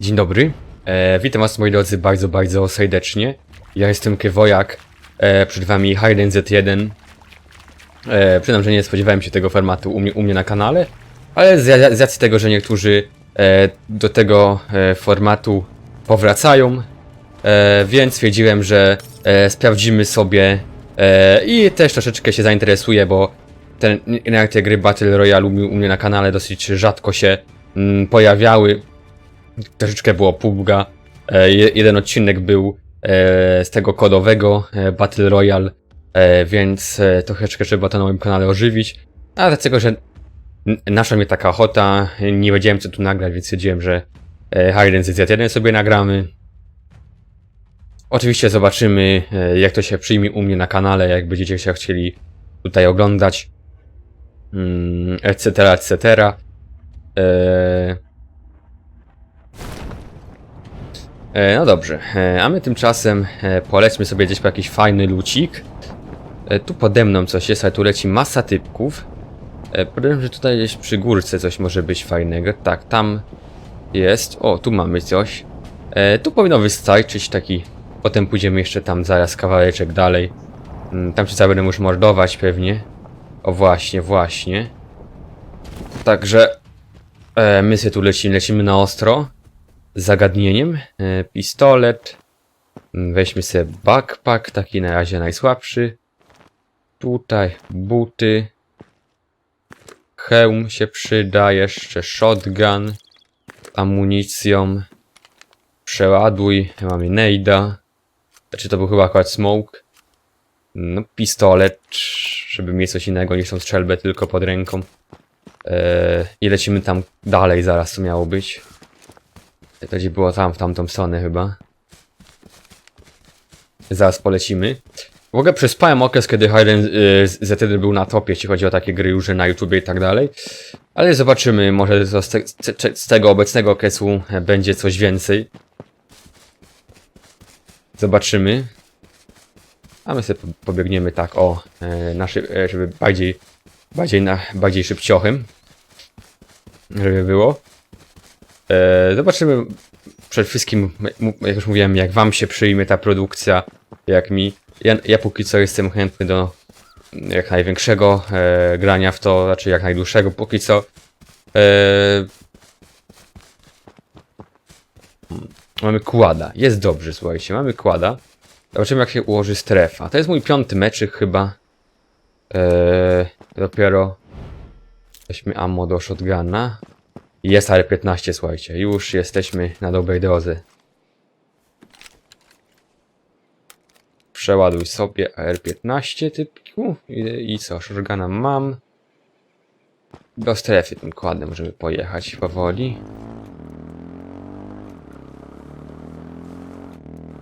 Dzień dobry. E, witam was moi drodzy bardzo, bardzo serdecznie. Ja jestem Kywojak. E, przed wami Hayden Z1. E, przyznam, że nie spodziewałem się tego formatu u mnie, u mnie na kanale, ale z, z racji tego, że niektórzy e, do tego e, formatu powracają, e, więc stwierdziłem, że e, sprawdzimy sobie e, i też troszeczkę się zainteresuję, bo ten, te gry Battle Royale u, u mnie na kanale dosyć rzadko się mm, pojawiały. Troszeczkę było pubga. E, je- jeden odcinek był e, z tego kodowego e, Battle Royale, więc troszeczkę trzeba to na moim kanale ożywić. A dlatego, że n- naszła mnie taka ochota, nie wiedziałem co tu nagrać, więc stwierdziłem, że Hayden Z1 sobie nagramy. Oczywiście zobaczymy, jak to się przyjmie u mnie na kanale, jak będziecie się chcieli tutaj oglądać, etc., etc. E, E, No dobrze, e, a my tymczasem e, polećmy sobie gdzieś po jakiś fajny lucik. E, Tu pode mną coś jest, ale tu leci masa typków. E, Podejrzewam, że tutaj gdzieś przy górce coś może być fajnego. Tak, tam jest. O, tu mamy coś. E, Tu powinno wystarczyć taki... Potem pójdziemy jeszcze tam zaraz kawałeczek dalej. Mm, Tam się cały będę już mordować pewnie. O właśnie, właśnie. Także... E, my sobie tu lecimy, lecimy na ostro zagadnieniem. E, pistolet. Weźmy sobie backpack, taki na razie najsłabszy. Tutaj buty. Hełm się przyda, jeszcze shotgun. Amunicją. Przeładuj, mamy nejda. Znaczy to był chyba akurat smoke. No pistolet, żeby mieć coś innego niż tą strzelbę tylko pod ręką. E, I lecimy tam dalej zaraz, co miało być. To gdzieś było tam, w tamtą stronę chyba. Zaraz polecimy. W ogóle przespałem okres, kiedy Hayden y, był na topie, jeśli chodzi o takie gry już na YouTubie i tak dalej. Ale zobaczymy, może z, te, z, tego obecnego okresu e, będzie coś więcej. Zobaczymy. A my sobie po- pobiegniemy tak, o, e, na e, żeby bardziej, bardziej, na, bardziej szybciochem. Żeby było. E, zobaczymy przede wszystkim, jak już mówiłem, jak wam się przyjmie ta produkcja, jak mi. Ja, ja póki co jestem chętny do jak największego e, grania w to, znaczy jak najdłuższego póki co. E, mm, mamy kłada, jest dobrze, słuchajcie, mamy kłada. Zobaczymy jak się ułoży strefa. To jest mój piąty meczyk chyba. E, dopiero weźmy ammo do shotguna. Jest AR-15, słuchajcie. Już jesteśmy na dobrej drodze. Przeładuj sobie AR-15 typku. I, I co? Shotguna mam. Do strefy tym kładem możemy pojechać powoli.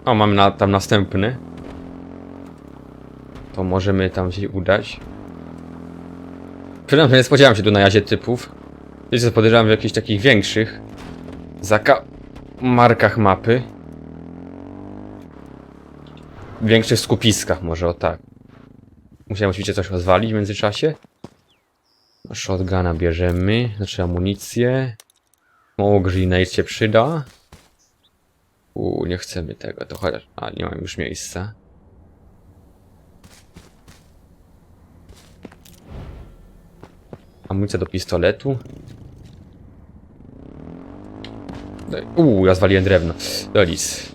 O, mamy na, tam następny. To możemy tam się udać. Przynajmniej nie spodziewałem się tu na jazie typów. Wiecie co, podejrzewam w jakichś takich większych zaka markach mapy. Większych skupiskach, może o tak. Musiałem oczywiście coś rozwalić w międzyczasie. Shotguna bierzemy, znaczy amunicję. Mało grenade się przyda. Uuu, nie chcemy tego, to chociaż... A, nie mam już miejsca. Amunicja do pistoletu. Uuu, ja zwaliłem drewno. Do nic.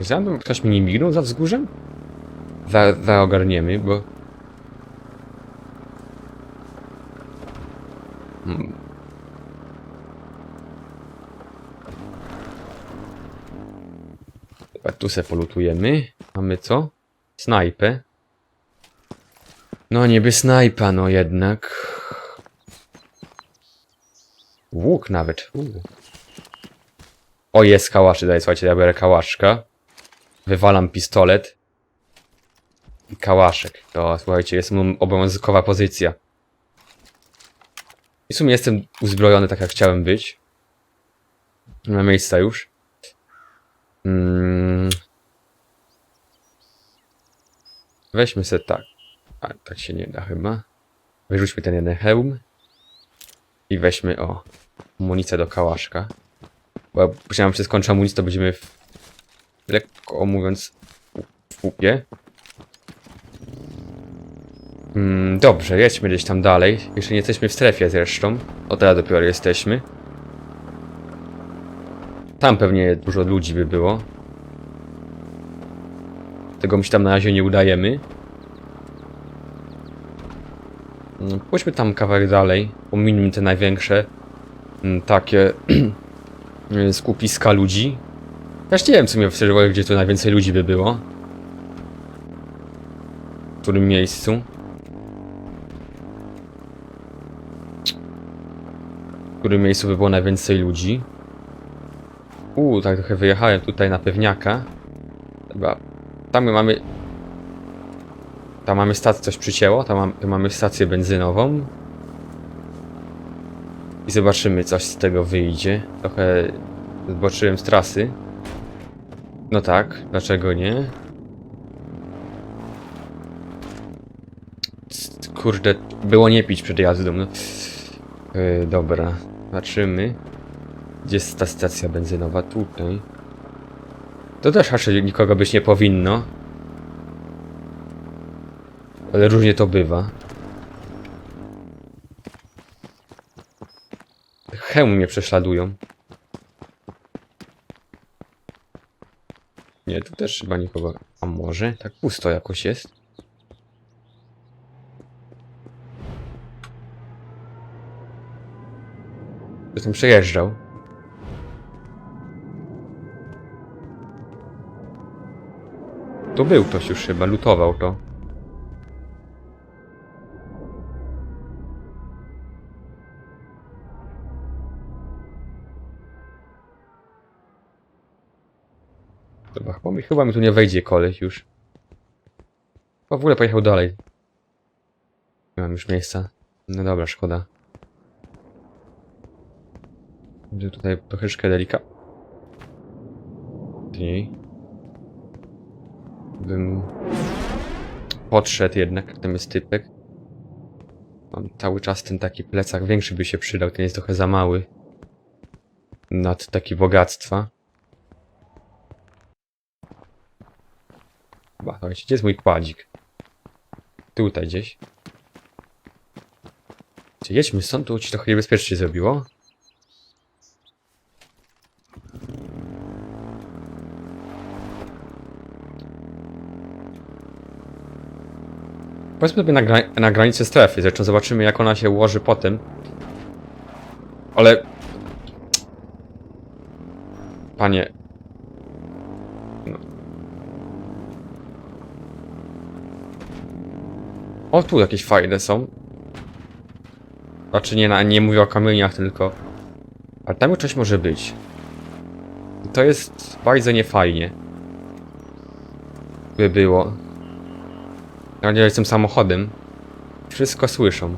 Zatem ktoś mi nie mignął za wzgórzem? Za, zaogarniemy, bo... Hmm. Chyba tu se polutujemy. Mamy co? Snajpę. No niby snajpa, no jednak. Łuk nawet. Uu. O, jest kałaszy, daj, słuchajcie, ja biorę kałaszka. Wywalam pistolet. I kałaszek. To, słuchajcie, jest obowiązkowa pozycja. I w sumie jestem uzbrojony tak, jak chciałem być. Nie ma miejsca już. Mm. Weźmy sobie tak. A, tak się nie da chyba. Wyrzućmy ten jeden hełm. I weźmy o amunicję do kałaszka. Bo myślałem, że skończę amunicję, to będziemy w, lekko mówiąc w pupie. Mm, dobrze, jedźmy gdzieś tam dalej. Jeszcze nie jesteśmy w strefie zresztą. O teraz dopiero jesteśmy. Tam pewnie dużo ludzi by było. Tego mi się tam na razie nie udajemy. No, Pójdźmy tam kawałek dalej. Ominimy te największe mm, takie skupiska ludzi. Też nie wiem, co mnie wstrzymuje, gdzie tu najwięcej ludzi by było. W którym miejscu. W którym miejscu by było najwięcej ludzi. Uuu, tak trochę wyjechałem tutaj na pewniaka. Chyba. Tam my mamy. Tam mamy stację, coś przycięło. Tam mamy stację benzynową. I zobaczymy, coś z tego wyjdzie. Trochę zboczyłem z trasy. No tak, dlaczego nie? Kurde, było nie pić przed jazdą. No. Yy, dobra, zobaczymy. Gdzie jest ta stacja benzynowa? Tutaj. To też raczej nikogo być nie powinno. Ale różnie to bywa. Hełmy mnie prześladują. Nie, tu też chyba nikogo. A może? Tak pusto jakoś jest. Tam przejeżdżał. To był ktoś już chyba, lutował to. Chyba mi tu nie wejdzie koleś już. O, w ogóle pojechał dalej. Nie mam już miejsca. No dobra, szkoda. Będzie tutaj troszeczkę delika. Ty. Bym podszedł jednak, tam jest typek. Mam cały czas ten taki plecak, większy by się przydał, ten jest trochę za mały. Nad takie bogactwa. Chyba, słuchajcie, gdzie jest mój kładzik? Tutaj gdzieś. Gdzie jedźmy stąd, to ci trochę niebezpiecznie zrobiło. Powiedzmy sobie na, gra na granicy strefy, zresztą zobaczymy jak ona się ułoży potem. Ale... Panie... No. O, tu jakieś fajne są. Znaczy nie, na- nie mówię o kamieniach, tylko... Ale tam już coś może być. To jest bardzo niefajnie. By było. Ja nie jestem samochodem. Wszystko słyszą.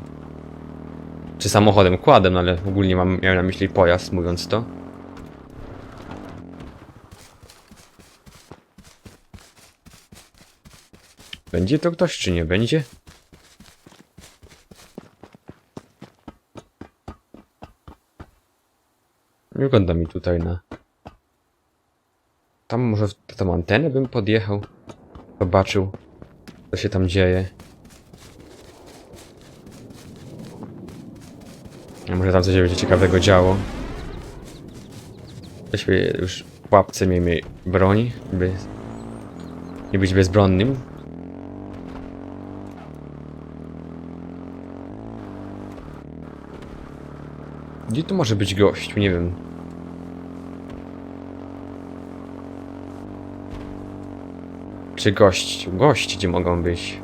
Czy samochodem? Kładem, no ale ogólnie mam, miałem na myśli pojazd, mówiąc to. Będzie to ktoś, czy nie będzie? Wygląda mi tutaj na... Tam może tą antenę bym podjechał. Zobaczył, co się tam dzieje. A może tam coś będzie ciekawego działo. Weźmy już w łapce miejmy broń, by nie być bezbronnym. Gdzie tu może być gościu? Nie wiem. Czy gość? Gości mogą być?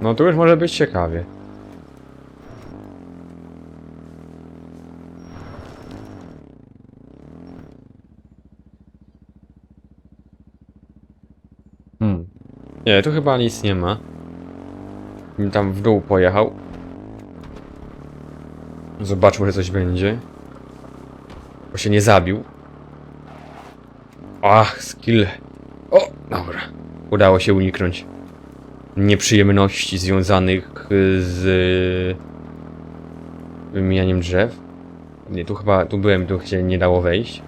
No tu już może być ciekawie. Hmm. Nie, tu chyba nic nie ma. Tam w dół pojechał. Zobaczył, że coś będzie. Bo się nie zabił. Ach, skill. O, dobra. Udało się uniknąć nieprzyjemności związanych z wymienianiem drzew. Nie, tu chyba, tu byłem, tu się nie dało wejść.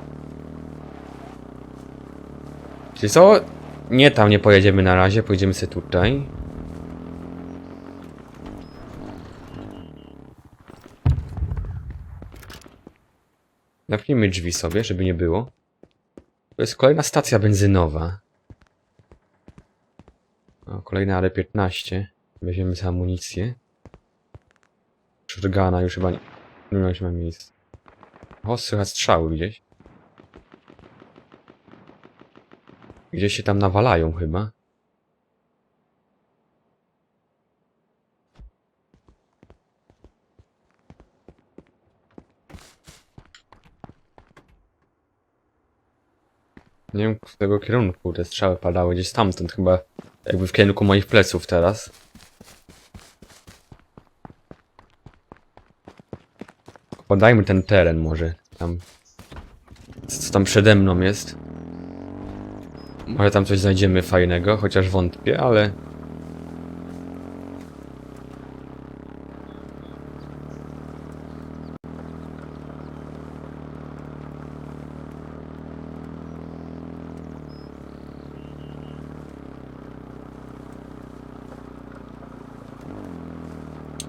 Czy co? Nie, tam nie pojedziemy na razie, pojedziemy sobie tutaj. Napnijmy drzwi sobie, żeby nie było. To jest kolejna stacja benzynowa. O, kolejna AR-15. Weźmiemy sobie amunicję. Shotguna już chyba nie, nie ma miejsca. O, słychać strzały gdzieś. Gdzieś się tam nawalają chyba. Nie wiem, z tego kierunku te strzały padały, gdzieś stamtąd chyba, jakby w kierunku moich pleców teraz. Podajmy ten teren może, tam, co tam przede mną jest. Może tam coś znajdziemy fajnego, chociaż wątpię, ale...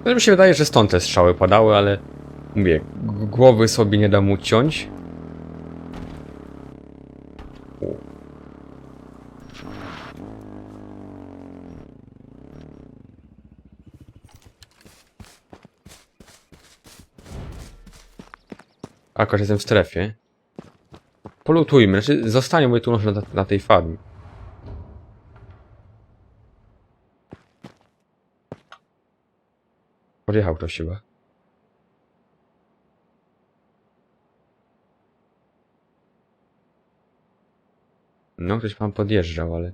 No mi się wydaje, że stąd te strzały padały, ale... Mówię, głowy sobie nie dam uciąć. Akurat jestem w strefie. Polutujmy, znaczy zostaniemy tu może na, na tej farmie. Podjechał ktoś chyba. No, ktoś pan podjeżdżał, ale...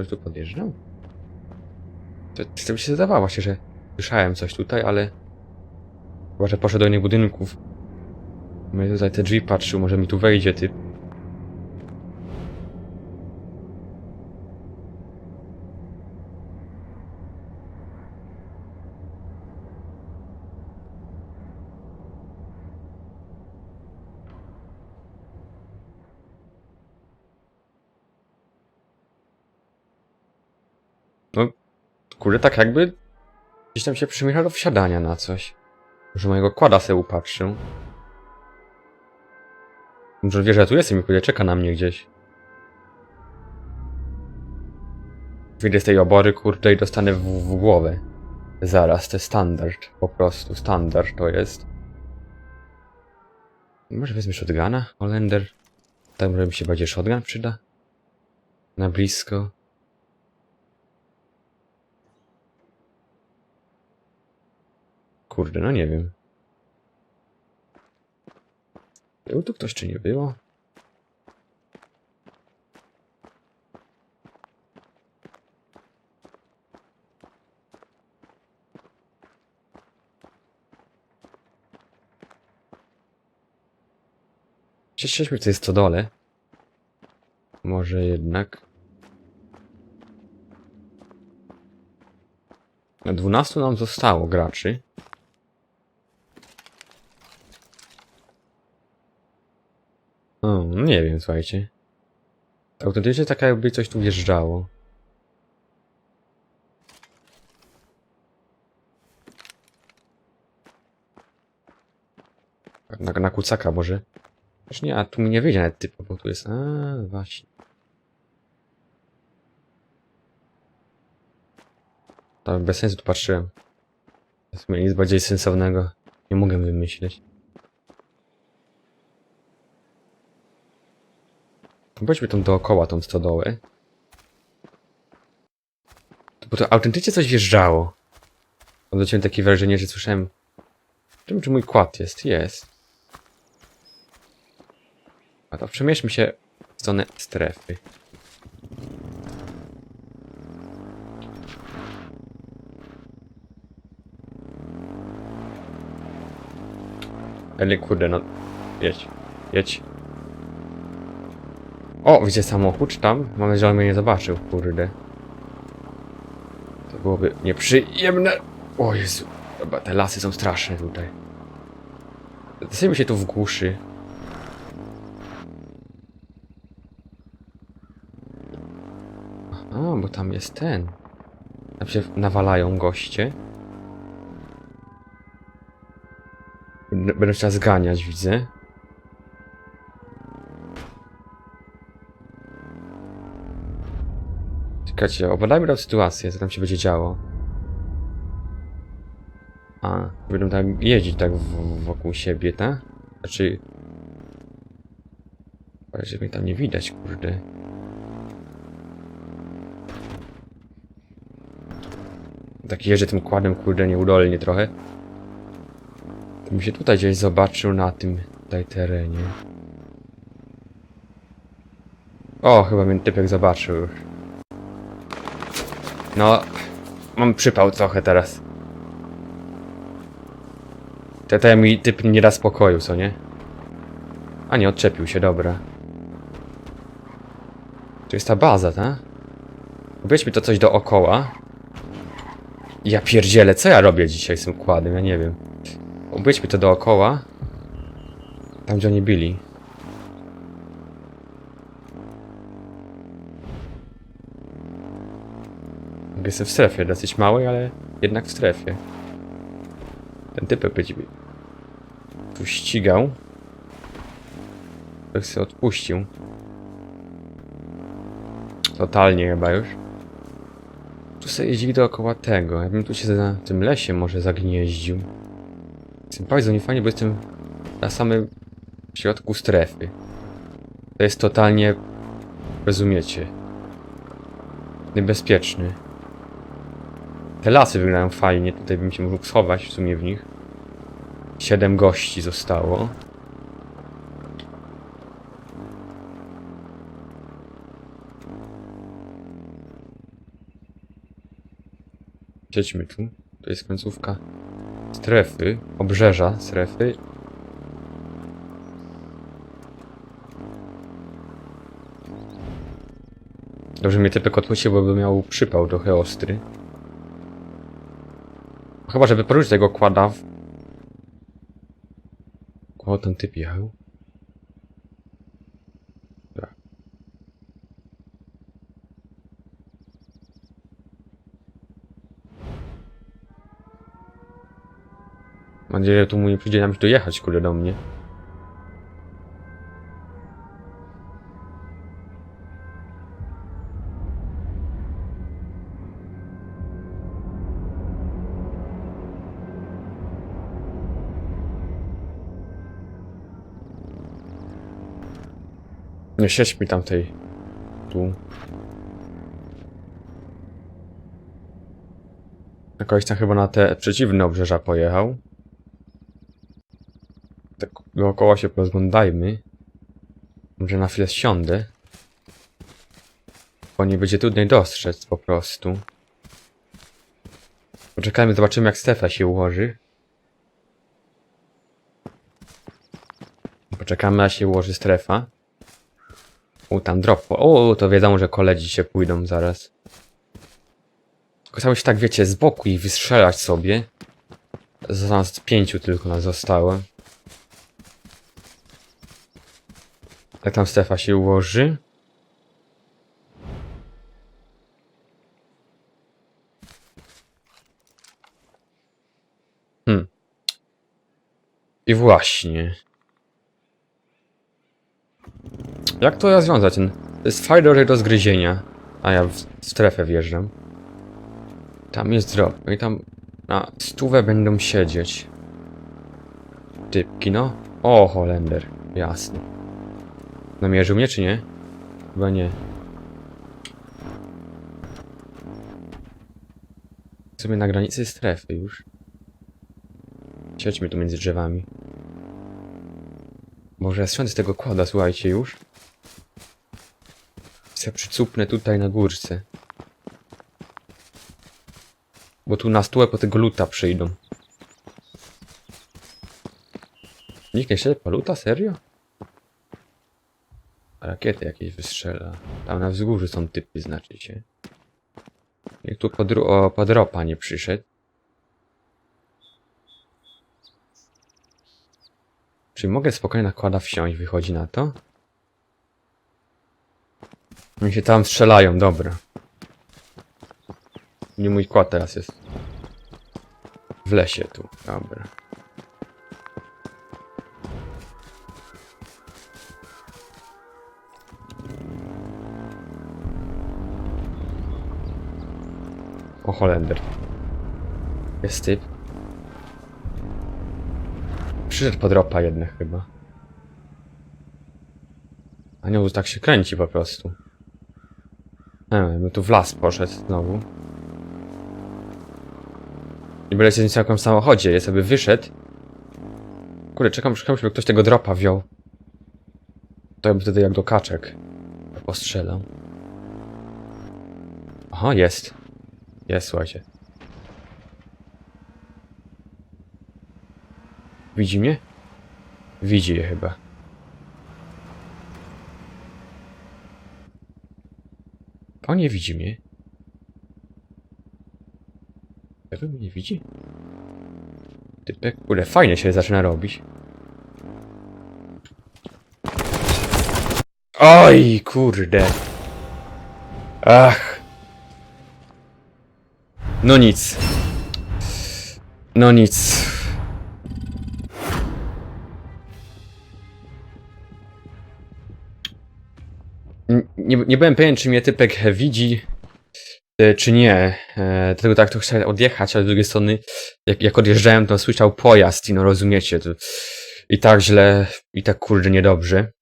ktoś tu podjeżdżał? To mi się zdawało się, że słyszałem coś tutaj, ale... Chyba, że poszedł do innych budynków. Tutaj te drzwi patrzył, może mi tu wejdzie typ. No, kurde, tak jakby gdzieś tam się przymierza do wsiadania na coś. Może mojego kłada se upatrzył. Może wie, że ja tu jestem i kurde, czeka na mnie gdzieś. Wyjdę z tej obory, kurde, i dostanę w, w głowę. Zaraz, to jest standard. Po prostu, standard to jest. Może wezmę shotguna, Holender. Tak może mi się bardziej shotgun przyda. Na blisko. Kurde, no nie wiem. Był tu ktoś, czy nie było? Jesteśmy w tej stodole. Może jednak. Na 12 nam zostało graczy. O, no nie wiem, słuchajcie. Autentycznie tak jakby coś tu wjeżdżało. Na, na kucaka może. Też nie, a tu mi nie wyjdzie nawet typu, bo tu jest... A, właśnie. To bez sensu tu patrzyłem. W sumie nic bardziej sensownego nie mogę wymyślić. Weźmy tą dookoła, tą stodołę. Bo to autentycznie coś wjeżdżało. Odwróciłem takie wrażenie, że słyszałem... Czym, czy mój kład jest? Jest. A to przemierzmy się w stronę strefy. Ale kurde, no... Jedź. Jedź. O, widzę samochód tam. Mam nadzieję, że on mnie nie zobaczył, kurde. To byłoby nieprzyjemne. O Jezu. Chyba te lasy są straszne tutaj. Zasejmy się tu w głuszy. A, bo tam jest ten. Tam się nawalają goście. Będę trzeba zganiać, widzę. Czekajcie, obadajmy tę sytuację, co tam się będzie działo. A, będą tak jeździć tak w, wokół siebie, tak? Znaczy... Że mnie tam nie widać, kurde. Tak jeżdżę tym kładem, kurde, nieudolnie trochę. To mi się tutaj gdzieś zobaczył na tym tutaj terenie. O, chyba mnie typek zobaczył już. No, mam przypał trochę teraz. Te, te mi typ nie da spokoju, co nie? A nie, odczepił się, dobra. Tu jest ta baza? Powiedz mi to coś dookoła. Ja pierdzielę, co ja robię dzisiaj z tym kładem, ja nie wiem. Obydźmy to dookoła. Tam, gdzie oni byli. Jestem w strefie, dosyć małej, ale jednak w strefie. Ten typek będzie tu ścigał. Tak sobie odpuścił. Totalnie chyba już. Tu sobie jeździli dookoła tego. Ja bym tu się na tym lesie może zagnieździł. Jestem bardzo niefajnie, bo jestem na samym środku strefy. To jest totalnie, rozumiecie, niebezpieczny. Te lasy wyglądają fajnie, tutaj bym się mógł schować w sumie w nich. Siedem gości zostało. Siedźmy tu. To jest końcówka strefy, obrzeża strefy. Dobrze mnie typek odpuścił, bo by miał przypał trochę ostry. Chyba, żeby poruszyć tego kłada. O, ten typ jechał. Dobra. Mam nadzieję, że tu mu nie przyjdzie nam dojechać, kurde, do mnie. Siedź mi tam tej... Tu. Jakoś tam chyba na te przeciwne obrzeża pojechał. Tak dookoła się rozglądajmy. Może na chwilę siądę. Bo nie będzie trudniej dostrzec po prostu. Poczekajmy, zobaczymy jak strefa się ułoży. Poczekamy, aż się ułoży strefa. U, tam drop. O, to wiadomo, że koledzy się pójdą zaraz. Tylko się tak, wiecie, z boku ich wystrzelać sobie. Zamiast pięciu tylko nas zostało. Jak tam strefa się ułoży? Hmm. I właśnie. Jak to rozwiązać? Ten... To jest fajne do zgryzienia. A ja w strefę wjeżdżam. Tam jest drop. No i tam na stówę będą siedzieć. Typki, no. O, Holender. Jasne. Namierzył mnie, czy nie? Chyba nie. sobie na granicy strefy już. Siedźmy tu między drzewami. Może zsiądę z tego kłada, słuchajcie, już. Se przycupnę tutaj na górce. Bo tu na stół po tego luta przyjdą. Nikt nie ślepa luta? Serio? Rakiety jakieś wystrzela. Tam na wzgórzu są typy, znaczy się. Niech tu podru- o, podropa nie przyszedł. Czy mogę spokojnie nakłada wsiąść, wychodzi na to? Oni się tam strzelają, dobra. Nie mój kład teraz jest. W lesie tu, dobra. O Holender. Jest typ. Przyszedł pod ropa jednak chyba. Anioł tak się kręci po prostu. Nie bo tu w las poszedł znowu. I byle się w samochodzie, ja sobie wyszedł. Kurde, czekam, czekam, żeby ktoś tego dropa wziął. To ja bym wtedy jak do kaczek postrzelał. Aha, jest. Jest, słuchajcie. Widzi mnie? Widzi je chyba. O, nie widzi mnie. Tego mnie nie widzi? Typek, kurde, fajnie się zaczyna robić. Oj, kurde. Ach. No nic. No nic. Nie, nie byłem pewien, czy mnie typek widzi, e, czy nie. E, dlatego tak to chciałem odjechać, ale z drugiej strony, jak, jak odjeżdżałem, to słyszał pojazd i no rozumiecie, to i tak źle, i tak kurde niedobrze.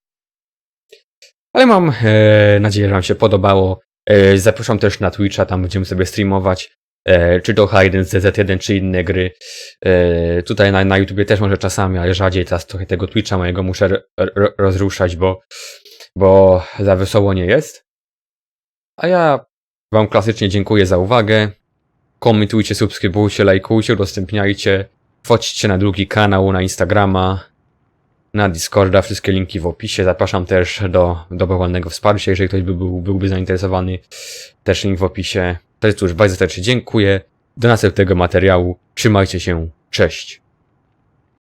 Ale mam e, nadzieję, że wam się podobało. E, zapraszam też na Twitcha, tam będziemy sobie streamować. E, czy to H1 z ZZ1, czy inne gry. E, tutaj na, na YouTubie też może czasami, ale rzadziej teraz trochę tego Twitcha mojego muszę rozruszać, bo, bo za wesoło nie jest. A ja wam klasycznie dziękuję za uwagę. Komentujcie, subskrybujcie, lajkujcie, udostępniajcie. Wchodźcie na drugi kanał, na Instagrama, na Discorda, wszystkie linki w opisie. Zapraszam też do dobrowolnego wsparcia, jeżeli ktoś by był, byłby zainteresowany. Też link w opisie. Jest już bardzo serdecznie dziękuję. Do następnego materiału. Trzymajcie się. Cześć.